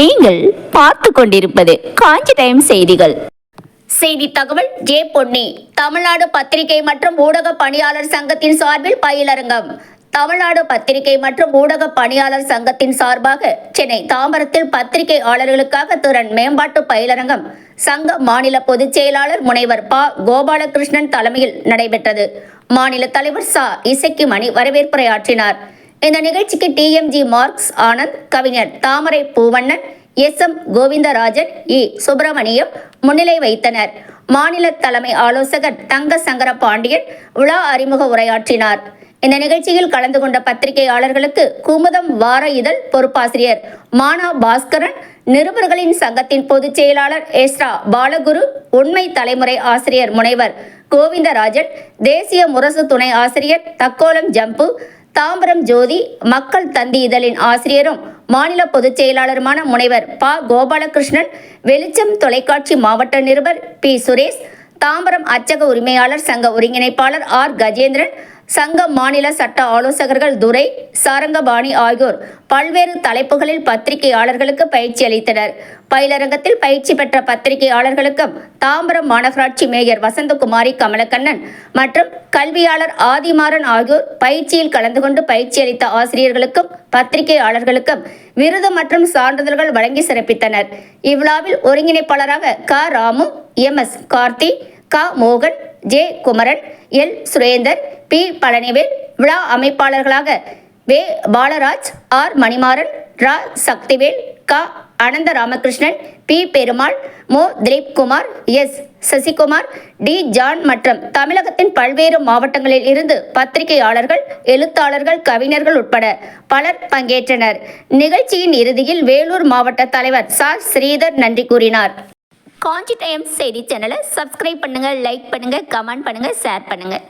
நீங்கள் பார்த்து கொண்டிருப்பது காஞ்சி டைம் செய்திகள். செய்தி தகவல் ஜே பொன்னி. தமிழ்நாடு பத்திரிகை மற்றும் ஊடக பணியாளர் சங்கத்தின் சார்பில் பயிலரங்கம். தமிழ்நாடு பத்திரிகை மற்றும் ஊடக பணியாளர் சங்கத்தின் சார்பாக சென்னை தாம்பரத்தில் பத்திரிகையாளர்களுக்காக திறன் மேம்பாட்டு பயிலரங்கம். சங்க மாநில பொதுச் செயலாளர் முனைவர் ப. கோபாலகிருஷ்ணன் தலைமையில் நடைபெற்றது. மாநில தலைவர் சா. இசக்கிமணி வரவேற்புரையாற்றினார். இந்த நிகழ்ச்சிக்கு டிஎம்ஜி மார்க்ஸ் ஆனந்த் கவிஞர் Thamarai Poovannan S M Govindarajan E. Subramaniam முன்னிலை வைத்தனர். மாநில தலைமை ஆலோசகர் தங்க சங்கர பாண்டியன் விழா அறிமுக உரையாற்றினார். இந்த நிகழ்ச்சியில் கலந்து கொண்ட பத்திரிகையாளர்களுக்கு குமுதம் வார இதழ் பொறுப்பாசிரியர் மானா பாஸ்கரன் நிருபர்களின் சங்கத்தின் பொதுச் செயலாளர் எஸ்ரா பாலகுரு உண்மை தலைமுறை ஆசிரியர் முனைவர் கோவிந்தராஜன் தேசிய முரசு துணை ஆசிரியர் தக்கோலம் ஜம்பு தாம்பரம் ஜோதி மக்கள் தந்தி இதழின் ஆசிரியரும் மாநில பொதுச் செயலாளருமான முனைவர் ப. கோபாலகிருஷ்ணன் வெளிச்சம் தொலைக்காட்சி மாவட்ட நிருபர் பி. சுரேஷ் தாம்பரம் அச்சக உரிமையாளர் சங்க ஒருங்கிணைப்பாளர் ஆர். கஜேந்திரன் சங்க மாநில சட்ட ஆலோசகர்கள் துரை சாரங்கபாணி ஆகியோர் பல்வேறு தலைப்புகளில் பத்திரிகையாளர்களுக்கு பயிற்சி அளித்தனர். பயிலரங்கத்தில் பயிற்சி பெற்ற பத்திரிகையாளர்களுக்கும் தாம்பரம் மாநகராட்சி மேயர் வசந்தகுமாரி கமலக்கண்ணன் மற்றும் கல்வியாளர் ஆதிமாறன் ஆகியோர் பயிற்சியில் கலந்து கொண்டு பயிற்சி அளித்த ஆசிரியர்களுக்கும் பத்திரிகையாளர்களுக்கும் விருது மற்றும் சான்றிதழ்கள் வழங்கி சிறப்பித்தனர். இவ்விழாவில் ஒருங்கிணைப்பாளராக க. ராமு எம். எஸ். கார்த்தி க. மோகன் J Kumaran L Surender P Palanivel விழா அமைப்பாளர்களாக வே பாலராஜ் ஆர் மணிமாறன் ரா சக்திவேல் க அனந்த ராமகிருஷ்ணன் பி பெருமாள் மோ Dilip Kumar S Sasikumar T John மற்றும் தமிழகத்தின் பல்வேறு மாவட்டங்களில் இருந்து பத்திரிகையாளர்கள் எழுத்தாளர்கள் கவிஞர்கள் உட்பட பலர் பங்கேற்றனர். நிகழ்ச்சியின் இறுதியில் வேலூர் மாவட்ட தலைவர் சார் ஸ்ரீதர் நன்றி கூறினார். காஞ்சி டைம்ஸ் செய்தி சேனலை சப்ஸ்கிரைப் பண்ணுங்கள் லைக் பண்ணுங்கள் கமெண்ட் பண்ணுங்கள் ஷேர் பண்ணுங்கள்